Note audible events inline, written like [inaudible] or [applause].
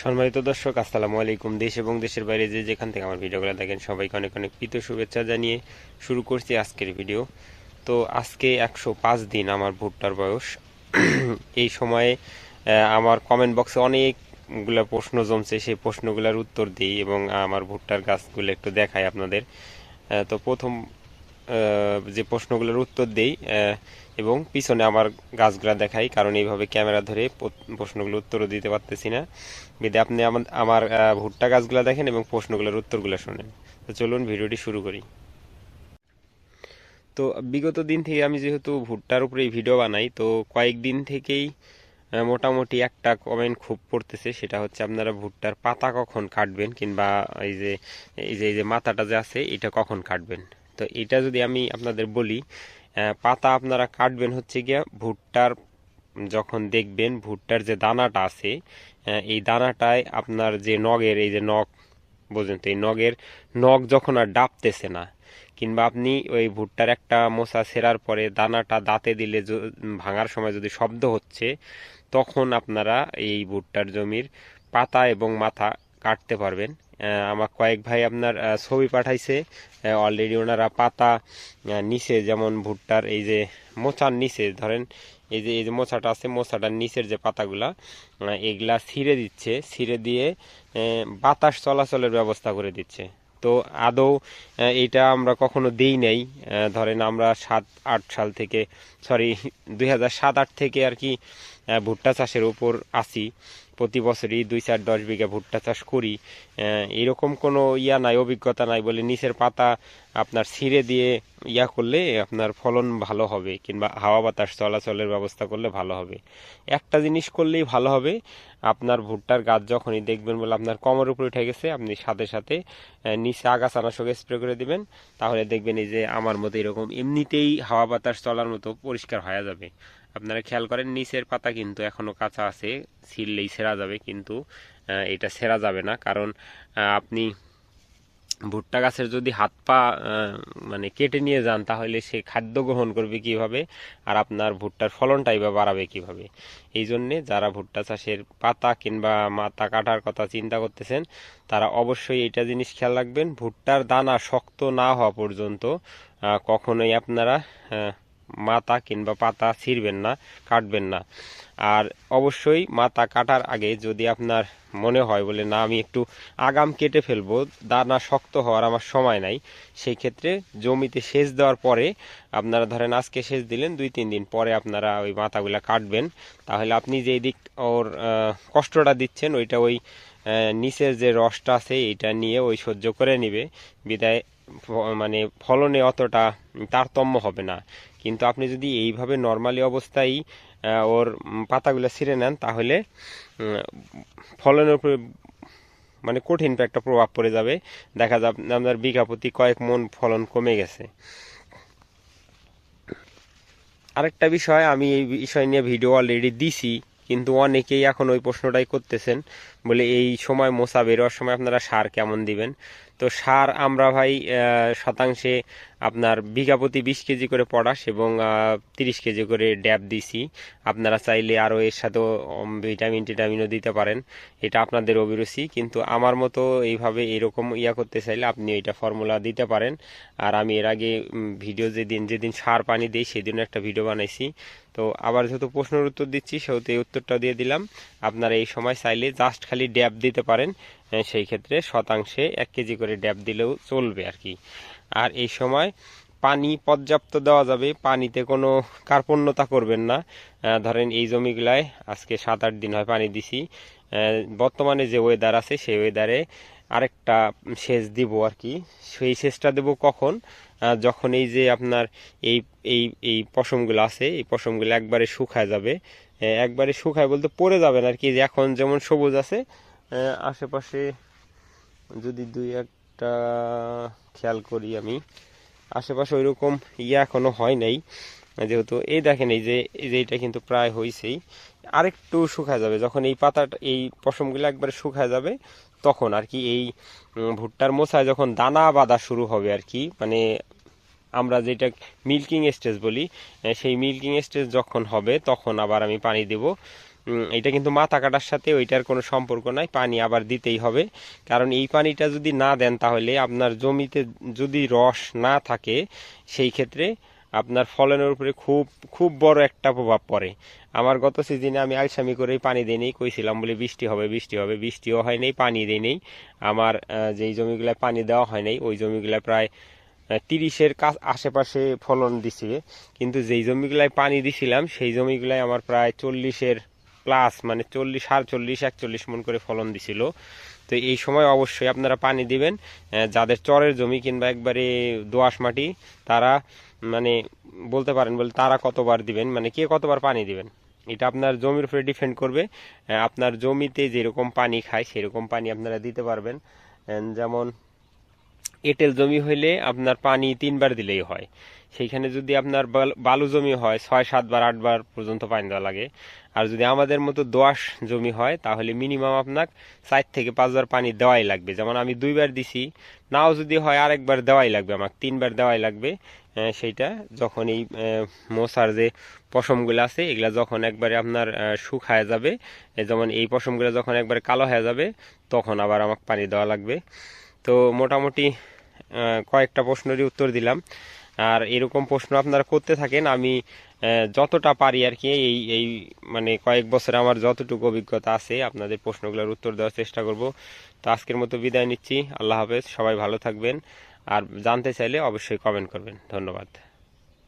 সম্মানিত দর্শক, আসসালামু আলাইকুম। দেশ এবং দেশের বাইরে যে যেখান থেকে আমার ভিডিওগুলো দেখেন, সবাইকে অনেক অনেক প্রীত শুভেচ্ছা জানিয়ে শুরু করছি আজকের ভিডিও। তো আজকে একশো পাঁচ দিন আমার ভুট্টার বয়স। [clears throat] এই সময়ে আমার কমেন্ট বক্সে অনেকগুলো প্রশ্ন জমছে, সেই প্রশ্নগুলোর উত্তর দিই এবং আমার ভুট্টার গাছগুলো একটু দেখাই আপনাদের। তো প্রথম যে প্রশ্নগুলোর উত্তর দেই এবং পিছনে আমার গাছগুলা দেখাই, কারণ এইভাবে ক্যামেরা ধরে প্রশ্নগুলোর উত্তরও দিতে পারতেছি না। বিদে, আপনি আমার- ভুট্টা গাছগুলা দেখেন এবং প্রশ্নগুলোর উত্তরগুলো শোনেন। তো চলুন ভিডিওটি শুরু করি। তো বিগত দিন থেকে আমি যেহেতু ভুট্টার উপরে এই ভিডিও বানাই, তো কয়েকদিন থেকেই মোটামুটি একটা কমেন্ট খুব পড়তেছে, সেটা হচ্ছে আপনারা ভুট্টার পাতা কখন কাটবেন কিংবা এই যে এই যে এই যে মাথাটা যে আছে, এটা কখন কাটবেন? তো এটা যদি আমি আপনাদের বলি পাতা আপনারা কাটবেন হচ্ছে গিয়া ভুট্টার, যখন দেখবেন ভুট্টার যে দানাটা আছে এই দানাটায় আপনার যে নগের, এই যে নখ বোঝেন তো, এই নগের নখ যখন আর ডাবতেছে না, কিংবা আপনি ওই ভুট্টার একটা মোচা ছেঁড়ার পরে দানাটা দাঁতে দিলে ভাঙার সময় যদি শব্দ হচ্ছে, তখন আপনারা এই ভুট্টার জমির পাতা এবং মাথা কাটতে পারবেন। আমার কয়েক ভাই আপনার ছবি পাঠাইছে। অলরেডি ওনারা পাতা নিচে যেমন ভুট্টার এই যে মোচার নিচে, ধরেন এই যে এই যে মোচাটা আছে, মোচাটার নিচের যে পাতাগুলা এগুলা ছিঁড়ে দিচ্ছে। ছিঁড়ে দিয়ে বাতাস চলাচলের ব্যবস্থা করে দিচ্ছে। তো আদৌ এইটা আমরা কখনো দেই নাই। ধরেন আমরা সাত, আট সাল থেকে সরি দুই হাজার সাত, আট থেকে আর কি ভুট্টা চাষের উপর আসি প্রতি বছরই দুই চার দশ বিঘা ভুট্টা চাষ করি। এরকম কোনো ইয়া নাই, অভিজ্ঞতা নাই বলে নিচের পাতা আপনার ছিঁড়ে দিয়ে ইয়া করলে আপনার ফলন ভালো হবে কিংবা হাওয়া বাতাস চলাচলের ব্যবস্থা করলে ভালো হবে। একটা জিনিস করলেই ভালো হবে, আপনার ভুট্টার গাছ যখনই দেখবেন বলে আপনার কমর উপরে উঠে গেছে, আপনি সাথে সাথে নিচে আগাছানাশক স্প্রে করে দিবেন, তাহলে দেখবেন এই যে আমার মতো এরকম এমনিতেই হাওয়া বাতাস চলার মতো পরিষ্কার হয়ে যাবে। আপনারা খেয়াল করেন, নিচের পাতা কিন্তু এখনও কাঁচা আছে ছিললেই ছেঁড়া যাবে, কিন্তু এটা ছেঁড়া যাবে না। কারণ আপনি ভুট্টা গাছের যদি হাত পা মানে কেটে নিয়ে যান, তাহলে সে খাদ্য গ্রহণ করবে কীভাবে? আর আপনার ভুট্টার ফলনটাই বা বাড়াবে কীভাবে? এই জন্যে যারা ভুট্টা চাষের পাতা কিংবা মাথা কাটার কথা চিন্তা করতেছেন, তারা অবশ্যই এটা জিনিস খেয়াল রাখবেন, ভুট্টার দানা শক্ত না হওয়া পর্যন্ত কখনোই আপনারা মাথা কিংবা পাতা ছিঁড়বেন না, কাটবেন না। আর অবশ্যই মাথা কাটার আগে যদি আপনার মনে হয় বলে, না, আমি একটু আগাম কেটে ফেলব, দানা শক্ত হওয়ার আমার সময় নাই সেই ক্ষেত্রে জমিতে সেচ দেওয়ার পরে আপনারা ধরেন আজকে সেচ দিলেন, দুই, তিন দিন পরে আপনারা ওই মাথাগুলা কাটবেন। তাহলে আপনি যেই দিক ওর কষ্টটা দিচ্ছেন, ওইটা ওই নিচের যে রসটা আছে এটা নিয়ে ওই সহ্য করে নিবে। বিদায় মানে ফলনে অতটা তারতম্য হবে না। কিন্তু আপনি যদি এইভাবে নর্মালি অবস্থায় ওর পাতাগুলো ছিঁড়ে নেন, তাহলে ফলনের উপরে মানে কঠিন একটা প্রভাব পড়ে যাবে। দেখা যাবে আপনার বিঘা প্রতি কয়েক মন ফলন কমে গেছে। আরেকটা বিষয়, আমি এই বিষয় নিয়ে ভিডিও অলরেডি দিছি। কিন্তু অনেকেই এখন ওই প্রশ্নটাই করতেছেন, বলে এই সময় মোসা বেরোয়ার সময় আপনারা সার কেমন দিবেন? তো সার আমরা ভাই শতাংশে আপনার বিঘা প্রতি বিশ কেজি করে পটাশ এবং তিরিশ কেজি করে ড্যাব দিছি। আপনারা চাইলে আরও এর সাথেও ভিটামিন, টিটামিনও দিতে পারেন। এটা আপনাদের অভিরুচি, কিন্তু আমার মতো এইভাবে এরকম ইয়া করতে চাইলে আপনি এটা ফর্মুলা দিতে পারেন। আর আমি এর আগে ভিডিও যেদিন যেদিন সার পানি দিই সেদিন একটা ভিডিও বানাইছি। তো আবার যেহেতু প্রশ্নের উত্তর দিচ্ছি, সেহেতু এই উত্তরটা দিয়ে দিলাম। আপনারা এই সময় চাইলে জাস্ট খালি ড্যাব দিতে পারেন সেই ক্ষেত্রে শতাংশে এক কেজি করে ড্যাব দিলেও চলবে আর কি। আর এই সময় পানি পর্যাপ্ত দেওয়া যাবে, পানিতে কোনো কার্পণ্যতা করবেন না। ধরেন এই জমিগুলায় আজকে সাত আট দিন হয় পানি দিছি। বর্তমানে যে ওয়েদার আছে, সেই ওয়েদারে আরেকটা সেচ দিব আর কি। সেই সেচটা দেব কখন? যখন এই যে আপনার এই এই এই পশমগুলো আছে, এই পশমগুলো একবারে শুকায় যাবে। একবারে শুকায় বলতে পড়ে যাবে না আর কি। এখন যেমন সবুজ আছে আশেপাশে যদি দুই একটা খেয়াল করি আমি, আশেপাশে ওইরকম ইয়ে এখনও হয় নাই। যেহেতু এই দেখেন এই যে এই যে এটা কিন্তু প্রায় হয়েছেই আরেকটু শুকায় যাবে। যখন এই পাতাটা, এই পশমগুলো একবারে শুকায় যাবে তখন আর কি এই ভুট্টার মোছায় যখন দানা বাঁধা শুরু হবে আর কি মানে আমরা যেটা মিল্কিং স্টেজ বলি সেই মিল্কিং স্টেজ যখন হবে তখন আবার আমি পানি দেব। এটা কিন্তু মাথা কাটার সাথে ওইটার কোনো সম্পর্ক নাই, পানি আবার দিতেই হবে। কারণ এই পানিটা যদি না দেন তাহলে আপনার জমিতে যদি রস না থাকে, সেই ক্ষেত্রে আপনার ফলনের উপরে খুব খুব বড় একটা প্রভাব পড়ে। আমার গত সিজনে আমি আলসামি করেই পানি দিই নেই কইছিলাম বলে বৃষ্টি হবে বৃষ্টি হবে, বৃষ্টিও হয় নাই, পানি দিই নেই। আমার যেই জমিগুলায় পানি দেওয়া হয় নাই, ওই জমিগুলা প্রায় তিরিশের কাছ, আশেপাশে ফলন দিছে। কিন্তু যেই জমিগুলায় পানি দিছিলাম, সেই জমিগুলায় আমার প্রায় চল্লিশের প্লাস মানে চল্লিশ, সাড়ে চল্লিশ, একচল্লিশ মন করে ফলন দিছিল। তো এই সময় অবশ্যই আপনারা পানি দিবেন। যাদের চরের জমি কিংবা একবারে দোয়াশ মাটি, তারা মানে বলতে পারেন বলে তারা কতবার দিবেন? মানে কে কতবার পানি দিবেন? এটা আপনার জমির উপরে ডিপেন্ড করবে। আপনার জমিতে যেরকম পানি খায়, সেরকম পানি আপনারা দিতে পারবেন। যেমন এঁটেল জমি হইলে আপনার পানি তিনবার দিলেই হয়। সেইখানে যদি আপনার বালু জমি হয়, ছয়, সাতবার, আটবার পর্যন্ত পানি দেওয়া লাগে। আর যদি আমাদের মতো দোআঁশ জমি হয়, তাহলে মিনিমাম আপনার চার থেকে পাঁচবার পানি দেওয়াই লাগবে। যেমন আমি দুইবার দিছি, নাও যদি হয় আরেকবার দেওয়াই লাগবে, আমাকে তিনবার দেওয়াই লাগবে। সেইটা যখন এই মশার যে পশমগুলো আছে, এগুলা যখন একবারে আপনার শুকায় যাবে যেমন এই পশমগুলো যখন একবারে কালো হয়ে যাবে, তখন আবার আমাকে পানি দেওয়া লাগবে। তো মোটামুটি কয়েকটা প্রশ্নেরই উত্তর দিলাম। আর এরকম প্রশ্ন আপনারা করতে থাকেন, আমি যতটা পারি আর কি এই এই মানে কয়েক বছরে আমার যতটুকু অভিজ্ঞতা আছে, আপনাদের প্রশ্নগুলোর উত্তর দেওয়ার চেষ্টা করব। তো আজকের মতো বিদায় নিচ্ছি। আল্লাহ হাফেজ, সবাই ভালো থাকবেন। আর জানতে চাইলে অবশ্যই কমেন্ট করবেন। ধন্যবাদ।